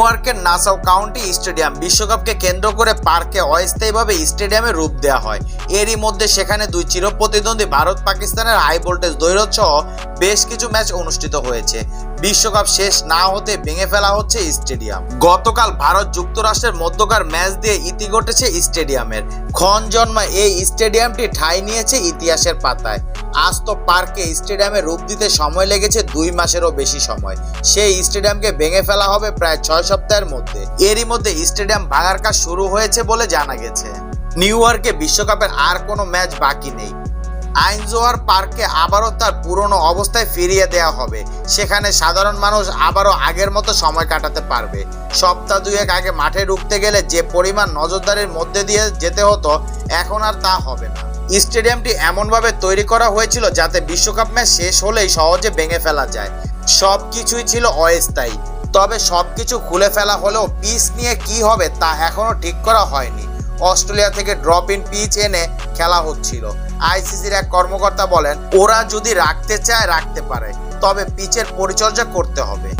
New নাসাও county stadium বিশ্বকাপকে কেন্দ্র করে পার্কে অস্থায়ীভাবে স্টেডিয়ামে রূপ দেওয়া হয়। এরই মধ্যে সেখানে দুই চিরপ্রতিদ্বন্দ্বী ভারত পাকিস্তানের হাই ভোল্টেজ দৈরথ সহ বেশ কিছু ম্যাচ অনুষ্ঠিত হয়েছে। বিশ্বকাপ শেষ না হতে ভেঙে ফেলা হচ্ছে স্টেডিয়াম। গতকাল ভারত যুক্তরাষ্ট্রের মধ্যকার ম্যাচ দিয়ে ইতি ঘটেছে স্টেডিয়ামের। ক্ষণ জন্মা এই স্টেডিয়ামটি ঠাঁই নিয়েছে ইতিহাসের পাতায়। আজ তো পার্কে স্টেডিয়ামে রূপ দিতে সময় লেগেছে দুই মাসেরও বেশি সময়। সেই স্টেডিয়ামকে ভেঙে ফেলা হবে প্রায় ছয় সপ্তাহের মধ্যে। এরই মধ্যে স্টেডিয়াম ভাঙার কাজ শুরু হয়েছে বলে জানা গেছে। নিউ ইয়র্কে বিশ্বকাপের আর কোনো ম্যাচ বাকি নেই। আইনজোয়ার পার্কে আবারও তার পুরনো অবস্থায় ফিরিয়ে দেওয়া হবে। সেখানে সাধারণ মানুষ আবারও আগের মতো সময় কাটাতে পারবে। সপ্তাহ দুয়েক আগে মাঠে ঢুকতে গেলে যে পরিমাণ নজরদারির মধ্যে দিয়ে যেতে হতো, এখন আর তা হবে না। স্টেডিয়ামটি এমনভাবে তৈরি করা হয়েছিল যাতে বিশ্বকাপ ম্যাচ শেষ হলেই সহজে ভেঙে ফেলা যায়। সব কিছুই ছিল অস্থায়ী। তবে সব কিছু খুলে ফেলা হলেও পিস নিয়ে কি হবে তা এখনও ঠিক করা হয়নি। অস্ট্রেলিয়া থেকে ড্রপ ইন পিচ এনে খেলা হচ্ছিল। আইসিসির এক কর্মকর্তা বলেন, ওরা যদি রাখতে চায়, রাখতে পারে। তবে পিচের পরিচর্যা করতে হবে।